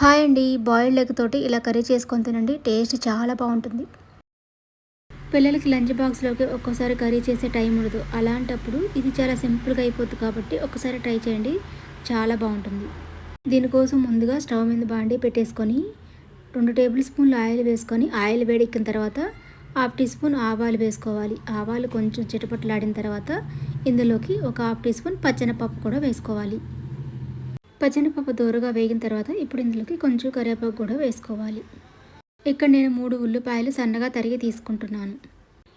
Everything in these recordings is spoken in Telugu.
హాయ్ అండి. బాయిల్డ్ ఎగ్ తోటి ఇలా కర్రీ చేసుకొని తినండి. టేస్ట్ చాలా బాగుంటుంది. పిల్లలకి లంచ్ బాక్స్లోకి ఒక్కోసారి కర్రీ చేసే టైం ఉండదు. అలాంటప్పుడు ఇది చాలా సింపుల్గా అయిపోతుంది కాబట్టి ఒకసారి ట్రై చేయండి. చాలా బాగుంటుంది. దీనికోసం ముందుగా స్టవ్ మీద బాండి పెట్టేసుకొని రెండు టేబుల్ స్పూన్లు ఆయిల్ వేసుకొని ఆయిల్ వేడెక్కిన తర్వాత హాఫ్ టీ స్పూన్ ఆవాలు వేసుకోవాలి. ఆవాలు కొంచెం చిటపట్లాడిన తర్వాత ఇందులోకి ఒక హాఫ్ టీ స్పూన్ పచ్చనపప్పు కూడా వేసుకోవాలి. పచ్చనపప్పు దోరగా వేగిన తర్వాత ఇప్పుడు ఇందులోకి కొంచెం కరివేపాకు కూడా వేసుకోవాలి. ఇక్కడ నేను మూడు ఉల్లిపాయలు సన్నగా తరిగి తీసుకుంటున్నాను.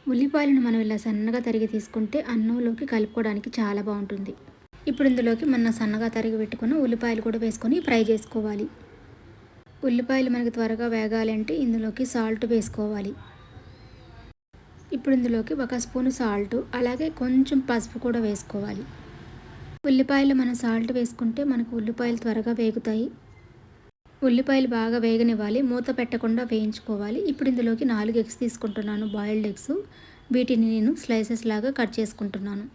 ఉల్లిపాయలను మనం ఇలా సన్నగా తరిగి తీసుకుంటే అన్నంలోకి కలుపుకోవడానికి చాలా బాగుంటుంది. ఇప్పుడు ఇందులోకి మనం సన్నగా తరిగి పెట్టుకున్న ఉల్లిపాయలు కూడా వేసుకొని ఫ్రై చేసుకోవాలి. ఉల్లిపాయలు మనకి త్వరగా వేగాలంటే ఇందులోకి సాల్ట్ వేసుకోవాలి. ఇప్పుడు ఇందులోకి ఒక స్పూన్ సాల్ట్ అలాగే కొంచెం పసుపు కూడా వేసుకోవాలి. ఉల్లిపాయలు మనం సాల్ట్ వేసుకుంటే మనకు ఉల్లిపాయలు త్వరగా వేగుతాయి. ఉల్లిపాయలు బాగా వేగనివ్వాలి. మూత పెట్టకుండా వేయించుకోవాలి. ఇప్పుడు ఇందులోకి నాలుగు ఎగ్స్ తీసుకుంటున్నాను. Boiled eggs. వీటిని నేను స్లైసెస్ లాగా కట్ చేసుకుంటున్నాను.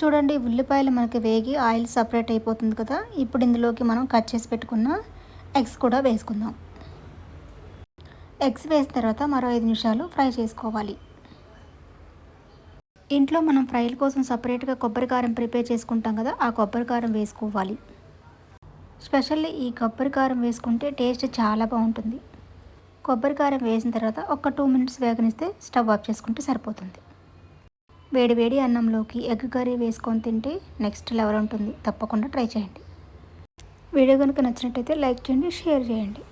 చూడండి ఉల్లిపాయలు మనకి వేగి ఆయిల్ సపరేట్ అయిపోతుంది కదా. ఇప్పుడు ఇందులోకి మనం కట్ చేసి పెట్టుకున్న ఎగ్స్ కూడా వేసుకుందాం. ఎగ్స్ వేసిన తర్వాత మరో ఐదు నిమిషాలు ఫ్రై చేసుకోవాలి. ఇంట్లో మనం ఫ్రైల కోసం సపరేట్గా కొబ్బరి కారం ప్రిపేర్ చేసుకుంటాం కదా ఆ కొబ్బరి కారం వేసుకోవాలి. స్పెషల్లీ ఈ కొబ్బరి కారం వేసుకుంటే టేస్ట్ చాలా బాగుంటుంది. కొబ్బరి కారం వేసిన తర్వాత ఒక టూ మినిట్స్ వేగనిస్తే స్టవ్ ఆఫ్ చేసుకుంటే సరిపోతుంది. వేడి వేడి అన్నంలోకి ఎగ్ కర్రీ వేసుకొని తింటే నెక్స్ట్ లెవెల్ ఉంటుంది. తప్పకుండా ట్రై చేయండి. వీడియో కనుక నచ్చినట్టయితే లైక్ చేయండి షేర్ చేయండి.